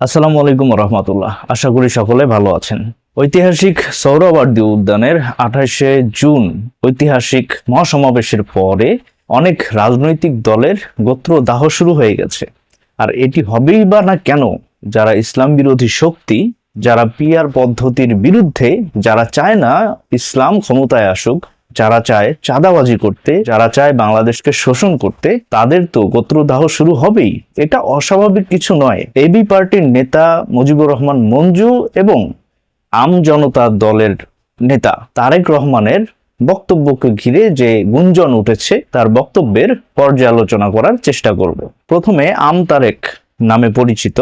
আসসালামু আলাইকুম রহমতুল্লাহ। আশা করি সকলে ভালো আছেন। ঐতিহাসিক সৌরবার্দী উদ্যানের আঠাশে জুন ঐতিহাসিক মহাসমাবেশের পরে অনেক রাজনৈতিক দলের গোত্র দাহ শুরু হয়ে গেছে। আর এটি হবেই বা না কেন, যারা ইসলাম বিরোধী শক্তি, যারা পিয়ার পদ্ধতির বিরুদ্ধে, যারা চায় না ইসলাম ক্ষমতায় আসুক যারা চায় চাঁদাবাজি করতে, যারা চায় বাংলাদেশকে শোষণ করতে, তাদের তো গোত্রদাহ শুরু হবেই। এটা অস্বাভাবিক কিছু নয়। এবি পার্টির নেতা মুজিবুর রহমান মঞ্জু এবং আম জনতা দলের নেতা তারেক রহমানের বক্তব্যকে ঘিরে যে গুঞ্জন উঠেছে, তার বক্তব্যের পর্যালোচনা করার চেষ্টা করব। প্রথমে আম তারেক নামে পরিচিত।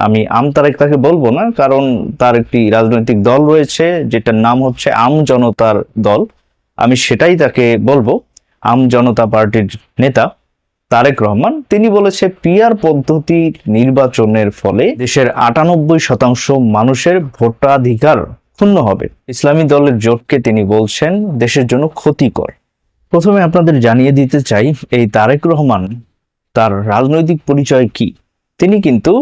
আমি আম তারেক তাকে বলব না, কারণ তার একটি রাজনৈতিক দল রয়েছে, যেটার নাম হচ্ছে আম জনতার দল। আমি সেটাই তাকে বলব। আম জনতা পার্টির নেতা তারেক রহমান, তিনি বলেছে পিয়ার পদ্ধতি নির্বাচনের ফলে দেশের আটানব্বই শতাংশ মানুষের ভোটাধিকার ক্ষুণ্ণ হবে। ইসলামী দলের জোটকে তিনি বলছেন, দেশের জন্য ক্ষতিকর। প্রথমে আপনাদের জানিয়ে দিতে চাই, এই তারেক রহমান তার রাজনৈতিক পরিচয় কি? তিনি কিন্তু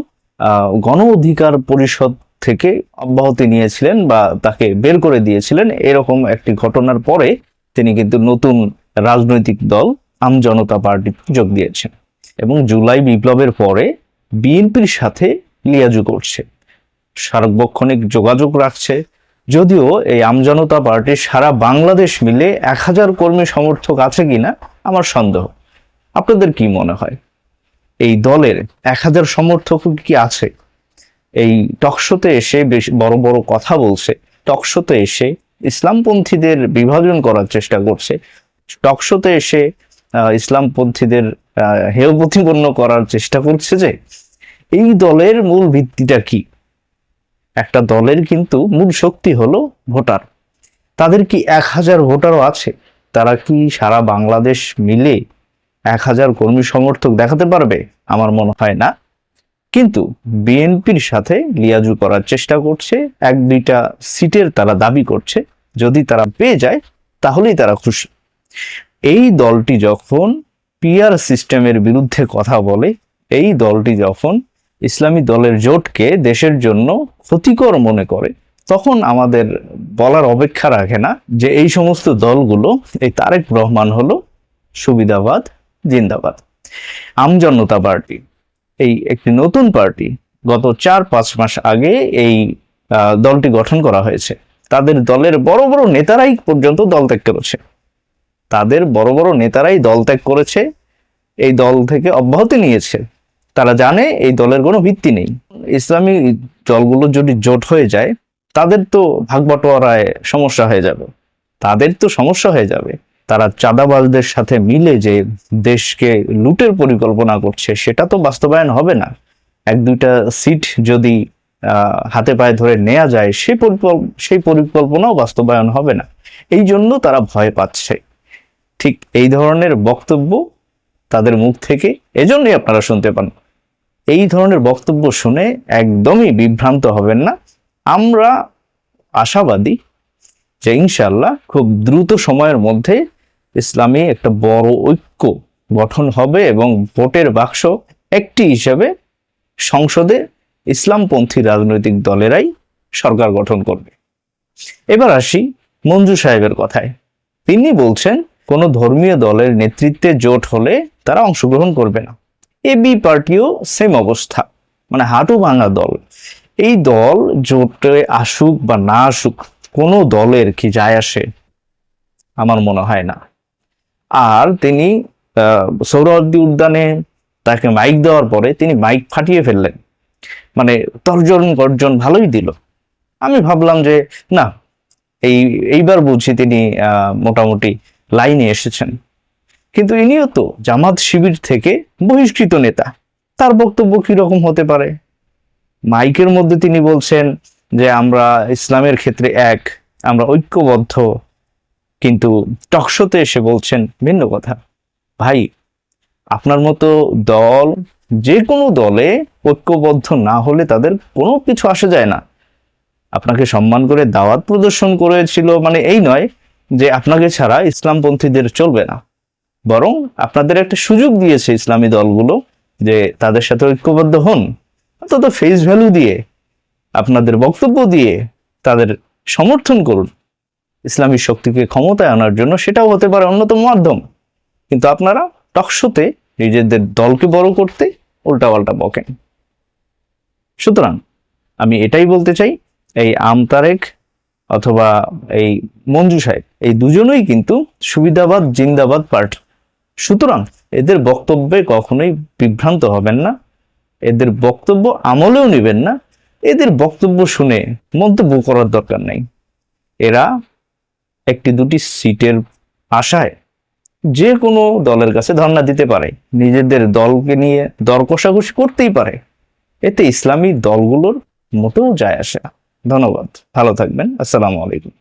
গণ অধিকার পরিষদ থেকে অব্যাহতি নিয়েছিলেন বা তাকে বের করে দিয়েছিলেন এরকম একটি ঘটনার পরে তিনি কিন্তু নতুন রাজনৈতিক দল, আম জনতা পার্টি যোগ দিয়েছেন এবং জুলাই বিপ্লবের পরে বিএনপির সাথে লিয়াজু করছে। সার্বক্ষণিক যোগাযোগ রাখছে। যদিও এই আমজনতা পার্টির সারা বাংলাদেশ মিলে এক হাজার কর্মী সমর্থক আছে কিনা আমার সন্দেহ। আপনাদের কি মনে হয়? এই দলের এক হাজার সমর্থক কি আছে? এই টকশোতে এসে বেশ বড় বড় কথা বলছে টকশোতে এসে ইসলামপন্থীদের বিভাজন করার চেষ্টা করছে টকশোতে এসে ইসলামপন্থীদের হেয় প্রতিপন্ন করার চেষ্টা করছে যে, এই দলের মূল ভিত্তিটা কি? একটা দলের কিন্তু মূল শক্তি হলো ভোটার। তাদের কি এক হাজার ভোটারও আছে? তারা কি সারা বাংলাদেশ মিলে এক হাজার কর্মী সমর্থক দেখাতে পারবে? আমার মনে হয় না। কিন্তু বিএনপির সাথে লিয়াজু করার চেষ্টা করছে, এক দুইটা সিটের তারা দাবি করছে। যদি তারা পেয়ে যায়, তাহলেই তারা খুশি। এই দলটি যখন পিয়ার সিস্টেমের বিরুদ্ধে কথা বলে, এই দলটি যখন ইসলামী দলের জোটকে দেশের জন্য ক্ষতিকর মনে করে, তখন আমাদের বলার অপেক্ষা রাখে না যে এই সমস্ত দলগুলো, এই তারেক রহমান হলো সুবিধাবাদ, জিন্দাবাদ। আমজনতা পার্টি। এই একটি নতুন পার্টি গত চার পাঁচ মাস আগে এই দলটি গঠন করা হয়েছে। তাদের দলের বড় বড় নেতারাই পর্যন্ত দল ত্যাগ করেছে। তাদের বড় বড় নেতারাই দল ত্যাগ করেছে, এই দল থেকে অব্যাহতি নিয়েছে। তারা জানে এই দলের কোনো ভিত্তি নেই। ইসলামী দলগুলো যদি জোট হয়ে যায়, তাদের তো ভাগ বটোয়ারায় সমস্যা হয়ে যাবে। তাদের তো সমস্যা হয়ে যাবে। তারা চাঁদাবাজদের সাথে মিলে যে দেশকে লুটের পরিকল্পনা করছে, সেটা তো বাস্তবায়ন হবে না। এক দুইটা সিট যদি হাতে পায়ে ধরে নেওয়া যায় সেই সেই পরিকল্পনাও বাস্তবায়ন হবে না। এই জন্য তারা ভয় পাচ্ছে। ঠিক এই ধরনের বক্তব্য তাদের মুখ থেকে এজন্যই আপনারা শুনতে পান। এই ধরনের বক্তব্য শুনে একদমই বিভ্রান্ত হবেন না। আমরা আশাবাদী যে ইনশাল্লাহ খুব দ্রুত সময়ের মধ্যে ইসলামী একটা বড় ঐক্য গঠন হবে এবং ভোটের বাক্স একটি হিসাবে সংসদে ইসলামপন্থী রাজনৈতিক দলেরাই সরকার গঠন করবে। এবার আসি মঞ্জু সাহেবের কথায়। তিনি বলছেন, কোনো ধর্মীয় দলের নেতৃত্বে জোট হলে তারা অংশগ্রহণ করবে না। এ বি পার্টিও সেম অবস্থা। মানে হাঁটু ভাঙা দল। এই দল জোটে আসুক বা না আসুক, কোনো দলের কি যায় আসে আমার মনে হয় না। আর তিনি সৌরওয়ার্দী উদ্যানে তাকে মাইক দেওয়ার পরে তিনি মাইক ফাটিয়ে ফেললেন। মানে তর্জন গর্জন ভালোই দিল। আমি ভাবলাম যে, না, এই, এইবার বুঝি তিনি মোটামুটি লাইনে এসেছেন। কিন্তু ইনিও তো জামাত শিবির থেকে বহিষ্কৃত নেতা। তার বক্তব্য কি রকম হতে পারে? মাইকের মধ্যে তিনি বলছেন যে, আমরা ইসলামের ক্ষেত্রে এক, আমরা ঐক্যবদ্ধ কিন্তু টকশোতে এসে বলছেন ভিন্ন কথা। ভাই, আপনার মতো দল, যে কোনো দলে ঐক্যবদ্ধ না হলে তাদের কোনো কিছু আসে যায় না। আপনাকে সম্মান করে দাওয়াত প্রদর্শন করেছিল মানে এই নয় যে আপনাকে ছাড়া ইসলামপন্থীদের চলবে না। বরং আপনাদের একটা সুযোগ দিয়েছে ইসলামী দলগুলো যে তাদের সাথে ঐক্যবদ্ধ হন। অন্তত ফেস ভ্যালু দিয়ে, আপনাদের বক্তব্য দিয়ে তাদের সমর্থন করুন। ইসলামী শক্তিকে ক্ষমতায় আনার জন্য সেটাও হতে পারে অন্যতম মাধ্যম। কিন্তু আপনারা টকশোতে নিজেদের দলকে বড় করতে উল্টাপাল্টা বকেন। সুতরাং আমি এটাই বলতে চাই, এই আমতারেক অথবা এই মঞ্জু সাহেব, এই দুজনেই কিন্তু সুবিধাবাদ, জিন্দাবাদ পার্ট। সুতরাং এদের বক্তব্যে কখনোই বিভ্রান্ত হবেন না, এদের বক্তব্য আমলেও নেবেন না, এদের বক্তব্য শুনে মন্তব্য করার দরকার নেই। এরা একটি দুটি সিটের আশায় যে কোনো দলের কাছে ধর্ণা দিতে পারে। নিজেদের দলকে নিয়ে দর কষাকষি করতেই পারে। এতে ইসলামী দলগুলোর মোটেও যায় আসে না। ধন্যবাদ। ভালো থাকবেন। আসসালামু আলাইকুম।